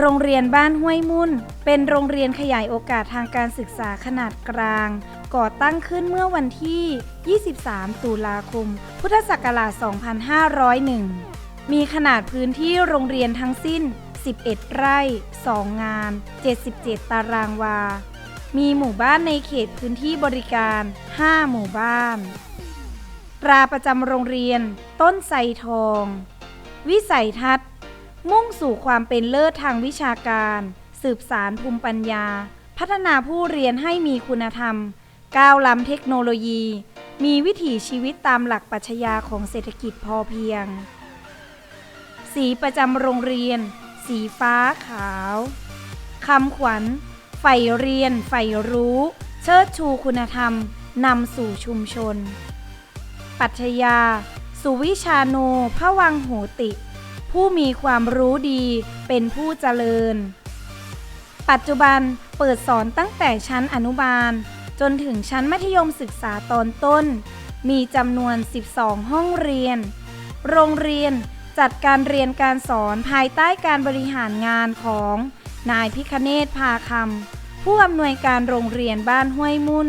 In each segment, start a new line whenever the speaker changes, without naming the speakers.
โรงเรียนบ้านห้วยมุ่น เป็นโรงเรียนขยายโอกาสทางการศึกษาขนาดกลาง ก่อตั้งขึ้นเมื่อวันที่ 23 ตุลาคม พุทธศักราช 2501 มีขนาดพื้นที่โรงเรียนทั้งสิ้น 11 ไร่ 2 งาน 77 ตารางวา มีหมู่บ้านในเขตพื้นที่บริการ 5 หมู่บ้าน ตราประจำโรงเรียน ต้นไทรทอง วิสัยทัศน์ มุ่งสู่ความเป็นเลิศทางวิชาการ สืบสารภูมิปัญญา พัฒนาผู้เรียนให้มีคุณธรรม ก้าวล้ำเทคโนโลยี มีวิถีชีวิตตามหลักปรัชญาของเศรษฐกิจพอเพียง สีประจำโรงเรียน สีฟ้าขาวคำขวัญใฝ่เรียนใฝ่รู้ เชิดชูคุณธรรมนำสู่ชุมชน ปัชญา สุวิชาโนพระวังโหติ ผู้มีความรู้ดีเป็นผู้เจริญ ปัจจุบันเปิดสอนตั้งแต่ชั้นอนุบาล จนถึงชั้นมัธยมศึกษาตอนต้น มีจำนวน 12 ห้องเรียน โรงเรียนจัดการเรียนการสอนภายใต้การบริหารงานของนายพิคเนตพาคำผู้อำนวยการโรงเรียนบ้านห้วยมุ่น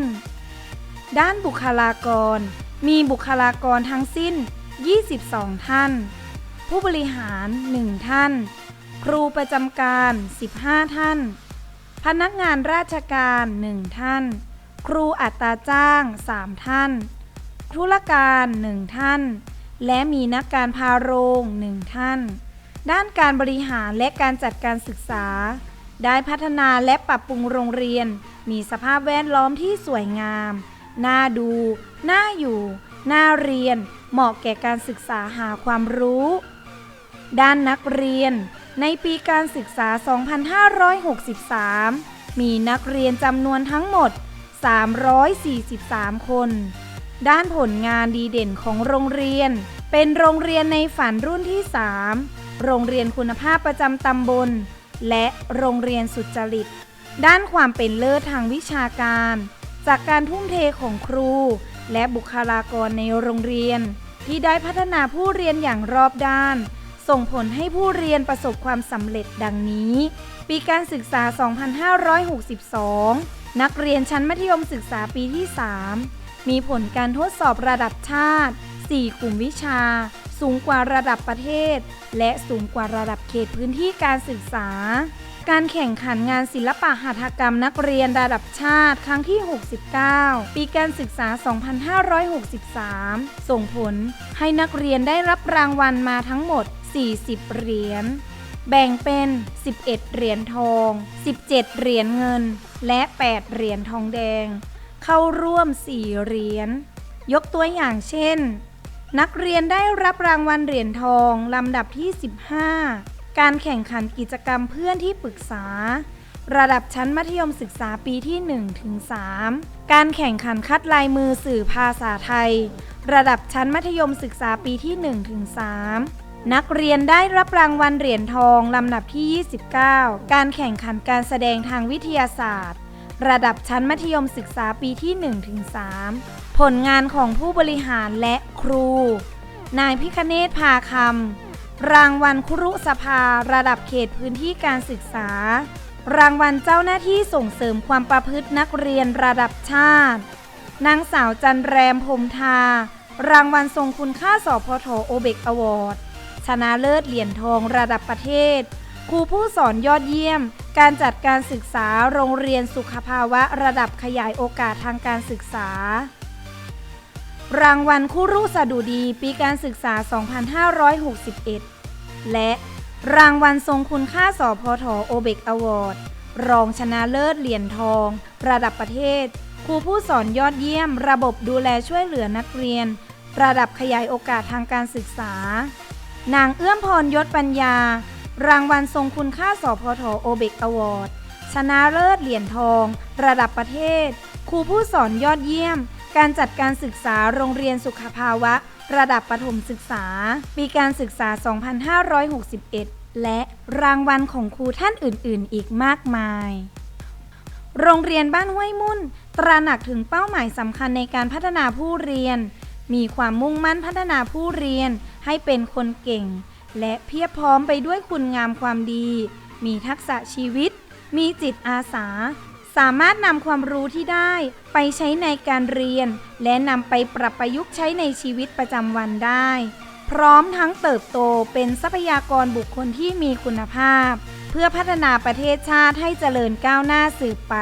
ด้านบุคลากร มีบุคลากรทั้งสิ้น 22 ท่าน ผู้บริหาร 1 ท่าน ครูประจำการ 15 ท่าน พนักงานราชการ 1 ท่าน ครูอัตราจ้าง 3 ท่าน ธุรการ 1 ท่าน และมีนักการพาโรง 1 ท่าน ด้านการบริหารและการจัดการศึกษา ได้พัฒนาและปรับปรุงโรงเรียน มีสภาพแวดล้อมที่สวยงาม น่าดู น่าอยู่ น่าเรียนเหมาะแก่การศึกษาหาความรู้ ด้านนักเรียน ในปีการศึกษา 2563 มีนักเรียนจำนวนทั้งหมด 343 คน ด้านผลงานดีเด่นของโรงเรียน เป็นโรงเรียนในฝันรุ่นที่ 3 โรงเรียนคุณภาพประจำตำบล และโรงเรียนสุจริต ด้านความเป็นเลิศทางวิชาการ จากการทุ่มเทของครู และบุคลากรในโรงเรียน ที่ได้พัฒนาผู้เรียนอย่างรอบด้าน ส่งผลให้ผู้เรียนประสบความสำเร็จดังนี้ ปีการศึกษา 2562 นักเรียนชั้นมัธยมศึกษาปีที่ 3 มีผลการทดสอบระดับชาติ 4 กลุ่มวิชา สูงกว่าระดับประเทศ และสูงกว่าระดับเขตพื้นที่การศึกษา การแข่งขันงานศิลปะหัตถกรรมนักเรียนระดับชาติครั้งที่ 69 ปีการศึกษา 2563 ส่งผลให้นักเรียนได้รับรางวัลมาทั้งหมด 40 เหรียญ แบ่งเป็น 11 เหรียญทอง 17 เหรียญเงิน และ 8 เหรียญทองแดง เข้าร่วม 4 เหรียญ ยกตัวอย่างเช่น นักเรียนได้รับรางวัลเหรียญทอง ลำดับที่ 15 การแข่งขันกิจกรรมเพื่อนที่ปรึกษา ระดับชั้นมัธยมศึกษาปีที่1ถึง3การแข่งขันคัดลายมือสื่อภาษาไทยระดับชั้นมัธยมศึกษาปีที่1ถึง3 นักเรียนได้รับรางวัลเหรียญทองลำดับที่ 29 การแข่งขันการแสดงทางวิทยาศาสตร์ ระดับชั้นมัธยมศึกษาปีที่1ถึง3ผลงานของผู้บริหารและครู นายพิคเนตพาคำรางวัลครุสภาระดับเขตพื้นที่การศึกษา รางวัลเจ้าหน้าที่ส่งเสริมความประพฤตินักเรียนระดับชาติ นางสาวจันแรมพรมทา รางวัลทรงคุณค่าสพทโอเบกอวอร์ด ชนะเลิศเหรียญทองระดับประเทศ ครูผู้สอนยอดเยี่ยม การจัดการศึกษาโรงเรียนสุขภาวะระดับขยายโอกาสทางการศึกษา รางวัลคู่รู้สดุดีปีการศึกษา 2561 และรางวัลทรงคุณค่าสพทโอเบกอวอร์ดรองชนะเลิศเหรียญทอง ระดับประเทศ ครูผู้สอนยอดเยี่ยม ระบบดูแลช่วยเหลือนักเรียน ระดับขยายโอกาสทางการศึกษา นางเอื้อมพรยศปัญญา รางวัลทรงคุณค่าสพทโอเบกอวอร์ด ชนะเลิศเหรียญทอง ระดับประเทศ ครูผู้สอนยอดเยี่ยม การจัดการศึกษาโรงเรียนสุขภาวะ ระดับประถมศึกษา ปีการศึกษา 2561 และรางวัลของครูท่านอื่น ๆ อีกมากมาย โรงเรียนบ้านห้วยมุ่น ตระหนักถึงเป้าหมายสำคัญในการพัฒนาผู้เรียน มีความมุ่งมั่นพัฒนาผู้เรียนให้เป็นคนเก่ง และเพียบพร้อมไปด้วยคุณงามความดี มีทักษะชีวิต มีจิตอาสา สามารถนำความรู้ที่ได้ไปใช้ในการเรียน และนำไปปรับประยุกต์ใช้ในชีวิตประจำวันได้ พร้อมทั้งเติบโตเป็นทรัพยากรบุคคลที่มีคุณภาพ เพื่อพัฒนาประเทศชาติให้เจริญก้าวหน้าสืบไป